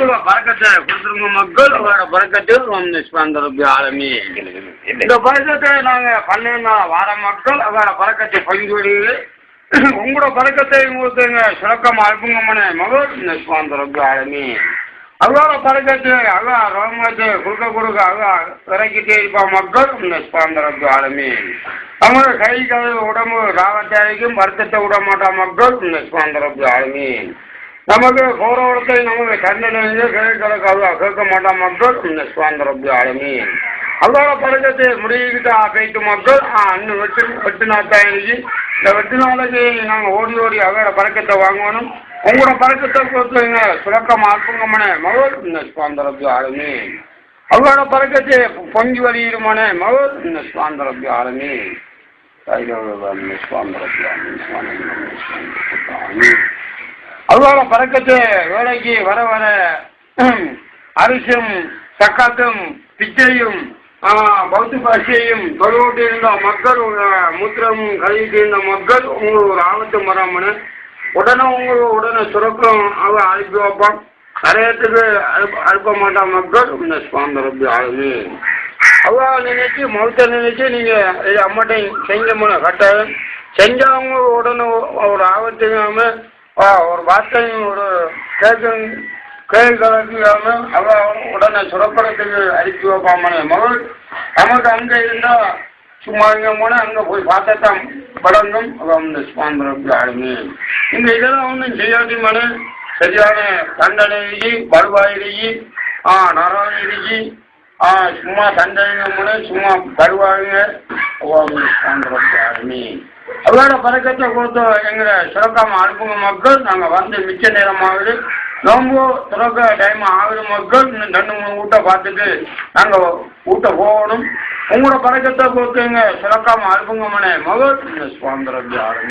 பறக்கத்தை கொடுத்துருங்க மக்கள். உங்களோட பறக்கத்தை அந்த ஆலமி. இந்த பறக்கத்தை நாங்கள் பண்ணா வார மக்கள் அவரோட பறக்கத்தை பகிர்ந்து விடுகிறது உங்களோட பறக்கத்தை உங்களுக்கு சுரக்கம் அல்பங்கம்மனே மகள் இந்த சுவாந்த ரப்பி ஆலமி. அவரோட பறக்கத்தை அவ ரோமத்தை கொடுக்க கொடுக்க அவ இறக்கிட்டே இருப்பா மக்கள் இந்த சுவாந்த ரப்பி ஆலமி. அவங்க கை கால் உடம்பு ராவத்தாரிக்கும் வருத்தத்தை விட மாட்டா மக்கள் இந்த சுவாந்த நமக்கு கௌரவத்தை நமக்கு தண்டனை கேட்கறக்கு கேட்க மாட்டான் மக்கள். இந்த சுவாந்த ரப்பி ஆலமி பழக்கத்தை முடிக்கிட்டு போயிட்டு மக்கள் அண்ணு வெட்டு வெட்டு நாத்தான் இந்த வெட்டு நாளைக்கு நாங்கள் ஓடி ஓடி அவரோட பழக்கத்தை வாங்கணும். உங்களோட பழக்கத்தை கொடுத்துங்க சுரக்கம் அற்புங்கமனே மகள் இந்த சுவாந்த ஆளுமே. அவரோட பழக்கத்தை பொங்கி வழியிடுமானே மகள் இந்த சுவாந்த ரப்பி ஆலமி ஆளுமே. சுவாமி அல்லாத பறக்கத்து வேலைக்கு வர வர அரிசும் சக்காத்தும் பிச்சையும் பௌத்த பாஷையும் தொழுவிட்டு இருந்த மக்கள் மூத்திரம் கழுவிட்டு இருந்த மக்கள் உங்களுக்கு ஒரு ஆபத்து வராமனு உடனே உங்களுக்கு உடனே சுரக்கம் அவ அனுப்பி வைப்பான். நிறையத்துக்கு அனுப்ப அனுப்ப மாட்டான் மக்கள். இந்த சுவாமி ரப்பி ஆளுமே. அவ்வளோ நினைச்சு மௌத்த நினைச்சு நீங்கள் அம்மாட்டை செஞ்ச முன கட்டாயம். செஞ்சவங்க உடனே ஒரு ஆபத்துக்காம ஆ ஒரு வார்த்தை ஒரு கேட்கும் கேட்கறதுக்கு அவன் உடனே சுரப்படத்துக்கு அனுப்பி வைப்பாமனே மகள் நமக்கு அங்கே இருந்தால் சும்மா இங்கே போனால் அங்கே போய் பார்த்தா தான் படங்கும். அவன் இந்த சுவாந்திரம் ஆளுமே இந்த இதெல்லாம் ஒன்றும் செய்யாதி மனு. சரியான தண்டனை வருவாயிலேயே ஆ நரவாயிலேயே ஆ சும்மா தண்டனை சும்மா பருவாங்க சுவாந்திரம் ஆளுமே அவரோட பறக்கத்தை கொடுத்து எங்களை சுரக்காம அனுப்புங்க மக்கள். நாங்கள் வந்து மிச்ச நேரம் ஆகுது. நோம்பு துறக்க டைம் ஆகுது மக்கள். இன்னும் ரெண்டு மூணு வீட்டை பார்த்துட்டு நாங்கள் வீட்டை போகணும். உங்களோட பறக்கத்தை கொடுத்து எங்க சுரக்காம அனுப்புங்க மனே மகள் சுவாந்திரம் ஆரம்பி